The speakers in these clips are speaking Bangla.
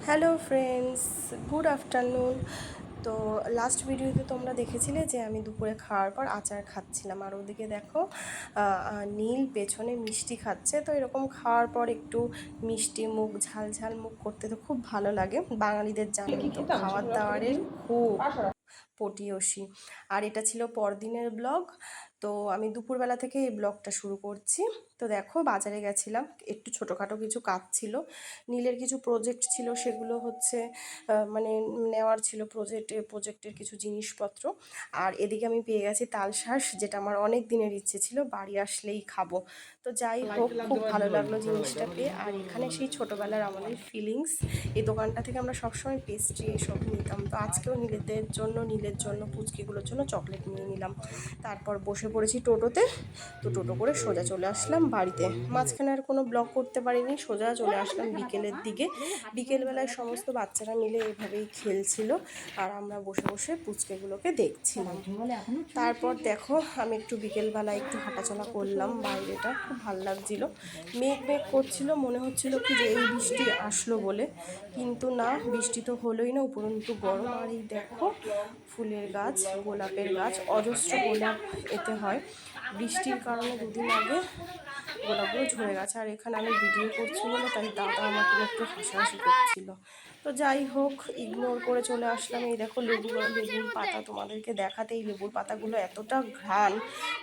Hello friends good afternoon. তো লাস্ট ভিডিওতে তোমরা দেখেছিলে যে আমি দুপুরে খাওয়ার পর আচার খাচ্ছিলাম। আর ওদিকে দেখো নীল পেছনে মিষ্টি খাচ্ছে। তো এরকম খাওয়ার পর একটু মিষ্টি মুখ ঝাল ঝাল মুখ করতে তো খুব ভালো লাগে। বাঙালিদের জানি তো খাওয়ার দাওয়ারের খুব পটিয়সী আর এটা ছিল পরদিনের ব্লগ। তো আমি দুপুরবেলা থেকে এই ব্লগটা শুরু করছি। তো দেখো বাজারে গেছিলাম। একটু ছোটোখাটো কিছু কাজ ছিল। নীলের কিছু প্রজেক্ট ছিল সেগুলো হচ্ছে মানে নেওয়ার ছিল প্রজেক্টে প্রজেক্টের কিছু জিনিসপত্র। আর এদিকে আমি পেয়ে গেছি তালশাঁস যেটা আমার অনেক দিনের ইচ্ছে ছিল। বাড়ি আসলেই খাব। তো যাই হোক খুব ভালো লাগল জিনিসটা পেয়ে। আর এখানে সেই ছোটোবেলার আমাদের ফিলিংস এই দোকানটা থেকে আমরা সবসময় পেস্ট্রি এসব নিতাম। তো আজকেও নীলেদের জন্য নীলের জন্য, পুচকিগুলোর জন্য চকলেট নিয়ে নিলাম। তারপর বসে পড়েছি টোটোতে, তো টোটো করে সোজা চলে আসলাম বাড়িতে। মাঝখানে আর কোনো ব্লগ করতে পারিনি, সোজা চলে আসলাম বিকেলের দিকে। বিকেলবেলায় সমস্ত বাচ্চারা মিলে এভাবেই খেলছিল, আর আমরা বসে বসে পুচকেগুলোকে দেখছিলাম। তারপর দেখো, আমি একটু বিকেলবেলা একটু হাঁটাচলা করলাম, বাইরেটা খুব ভালো লাগছিল। মেঘ মেঘ করছিল, মনে হচ্ছিল কি যে এই বৃষ্টি আসলো বলে। কিন্তু না, বৃষ্টি তো হলোই না, উপরন্তু গরম। আর এই দেখো ফুলের গাছ, গোলাপের গাছ, অজস্র গোলাপ এতে হয়। বৃষ্টির কারণে দুদিন আগে গোলাপগুলো ঝরে গেছে। আর এখানে আমি ভিডিও করছি বলে তাই দাদা আমাকে একটু হাসাহাসি করছিল। তো যাই হোক ইগনোর করে চলে আসলাম। এই দেখো লেবু, লেবুর পাতা তোমাদেরকে দেখাতে, এই লেবুর পাতাগুলো এতটা ঘ্রাণ,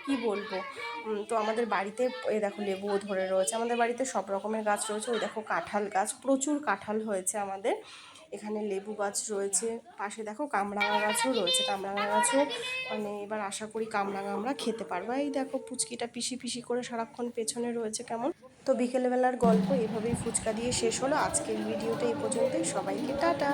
কি বলব? তো আমাদের বাড়িতে, এই দেখো লেবুও ধরে রয়েছে। আমাদের বাড়িতে সব রকমের গাছ রয়েছে। ওই দেখো কাঁঠাল গাছ, প্রচুর কাঁঠাল হয়েছে আমাদের। এখানে লেবু গাছ রয়েছে। পাশে দেখো কামরাঙা গাছও রয়েছে। কামরাঙা গাছও মানে এবার আশা করি কামরাঙা আমরা খেতে পারব। এই দেখো পুচকিটা পিসি পিসি করে সারাক্ষণ পেছনে রয়েছে কেমন। তো বিকেলবেলার গল্প এভাবেই ফুচকা দিয়ে শেষ হলো। আজকের ভিডিওটা এই পর্যন্তই। সবাইকে টাটা।